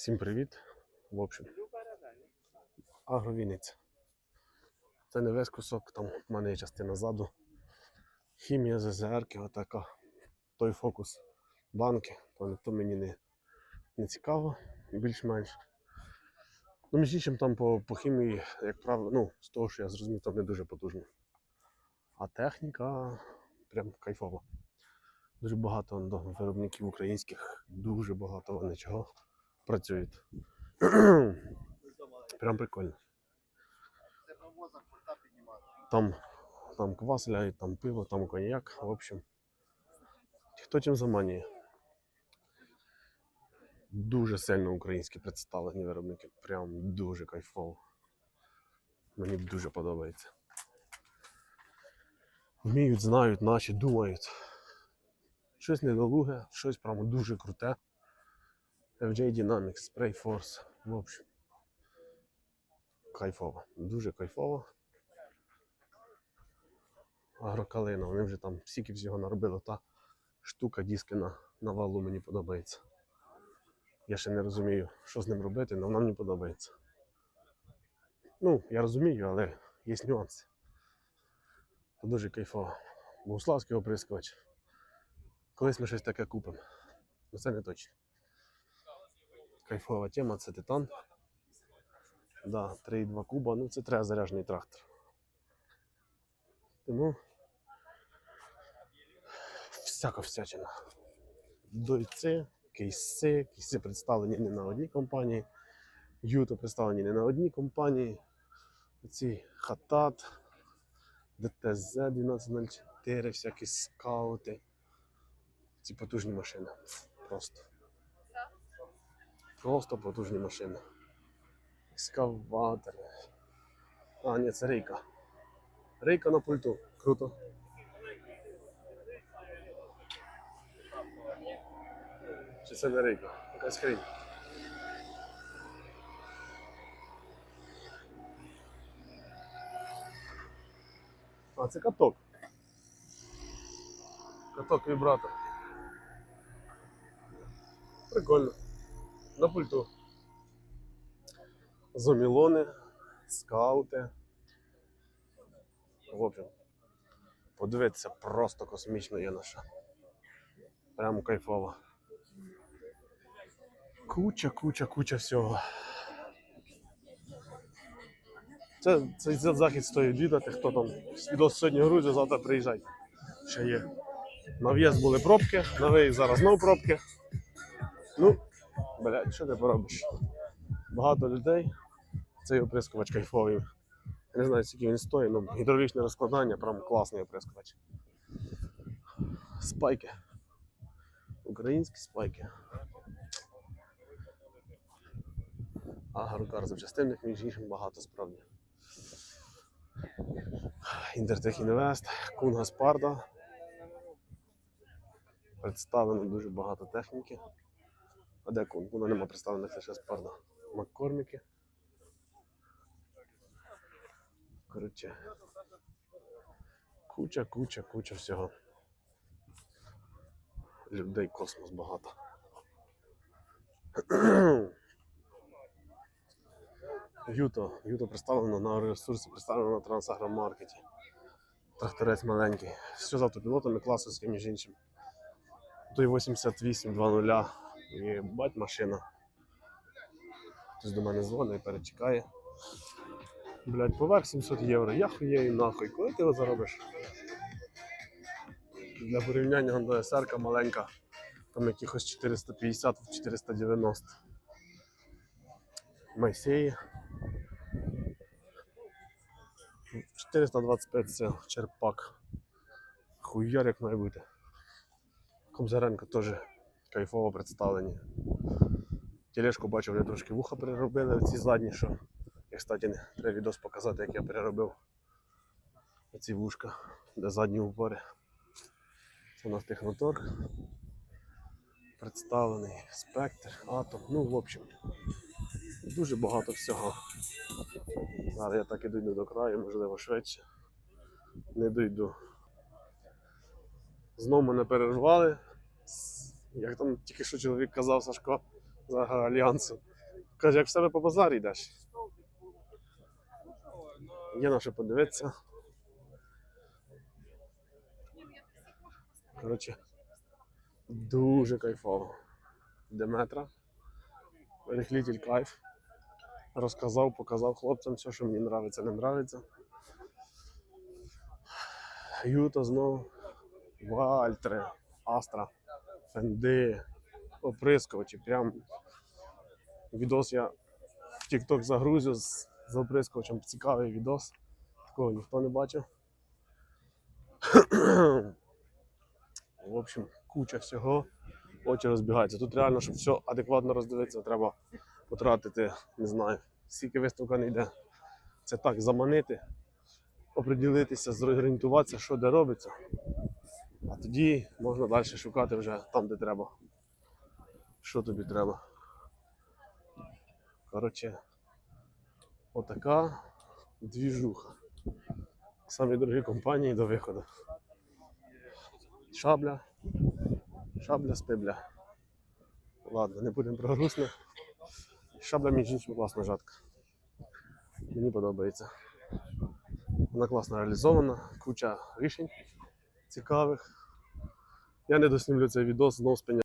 Всім привіт. В общем, агровінниця. Це не весь кусок, там в мене є частина ззаду. Хімія ЗЗРки, отака. Той фокус банки, то, то мені не, не цікаво, більш-менш. Ну, між іншим, там по, по хімії, як правило, ну, з того, що я зрозумів, там не дуже потужно. А техніка прям кайфова. Дуже багато до виробників українських, дуже багато вони чого працюють. Прям прикольно. Там, там квас ляють, там пиво, там коньяк. В общем, хто чим заманює. Дуже сильно українські представлені виробники. Прям дуже кайфово. Мені дуже подобається. Вміють, знають, наші думають. Щось недолуге, щось прямо дуже круте. FJ Dynamics, Spray Force. В общем. Кайфово. Дуже кайфово. Агрокалина, вони вже там стільки всього наробили. Та штука диски на, на валу мені подобається. Я ще не розумію, що з ним робити, але вона мені подобається. Ну, я розумію, але є нюанси. Дуже кайфово. Богуславський оприскувач. Колись ми щось таке купимо. Ну це не точно. Кайфова тема, це титан. Да, 3,2 куба, ну це треба заряджений трактор. Тому всяка всячина. Дойці, кейси, кейси представлені не на одній компанії. Юто представлені не на одній компанії. Ці хатат, ДТЗ 1204, всякі скаути. Ці потужні машини. Просто. Просто потужні машини. Екскаватори. А, ні, це рейка. Рейка на пульту. Круто. Чи це не рейка? Якась хрень. А, це каток. Каток вібратор. Прикольно. На пульту. Зомілони, скаути. В общем, подивитися просто космічно є наша. Прямо кайфово. Куча, куча, куча всього. Це, цей захід стоїть відати, хто там відос сьогодні грузить, завтра приїжджайте. Ще є. На в'їзд були пробки, на виїзд зараз знову пробки. Ну, блядь, що ти поробиш? Багато людей. Цей оприскувач кайфовий. Не знаю, скільки він стоїть, але гідравлічне розкладання, прям класний оприскувач. Спайки. Українські спайки. Агрокар запчастинних, між іншим багато справді. Інтертех Інвест, Кунга Спарда. Представлено дуже багато техніки. Кун? Куна нема представлених лише Спарда. Маккорміки. Коротше. Куча, куча, куча всього. Людей космос багато. Юто. Юто представлено на ресурсі, представлено на трансагромаркеті. Тракторець маленький. Все з автопілотами класовським, між іншим. Той 8820. І бать машина. Хтось до мене дзвонить перечекає. Блять, поверх 700 євро. Я хуєю нахуй. Коли ти його заробиш? Для порівняння Honda SR маленька. Там якихось 450-490. Майсеї. 425 це черпак. Хуяр як має бути. Комзаренко теж кайфово представлені. Тележку бачив, вже трошки вуха переробили ці задні, що. Я, кстати, треба відос показати, як я переробив ці вушка, де задні упори. Це у нас техноторг. Представлений спектр, атом. Ну, в общем, дуже багато всього. Зараз я так і дійду до краю, можливо, швидше. Не дійду. Знову мене перервали. Як там тільки що чоловік казав Сашко з Альянсу. Каже, як в себе по базарі йдеш. Є на що подивитися. Коротше, дуже кайфово. Деметра. Рихлітель кайф. Розказав, показав хлопцям все, що мені нравиться, не нравиться. Юто знову. Вальтри, Астра, Фенди, оприскувачі. Прям відос я в TikTok загрузю з, з оприскувачем. Цікавий відос. Такого ніхто не бачив. В общем, куча всього. Очі розбігаються. Тут реально, щоб все адекватно роздивитися, треба потратити, не знаю, скільки виставка не йде. Це так, заманити, оприділитися, зорієнтуватися, що де робиться. Тоді можна далі шукати вже там, де треба. Що тобі треба. Коротше, отака двіжуха. Самі дорогі компанії до виходу. Шабля. Шабля спибля. Ладно, не будемо про грустне. Шабля між іншим класна жатка. Мені подобається. Вона класно реалізована, куча рішень цікавих. Я не доснімлю цей відос, знов спиня.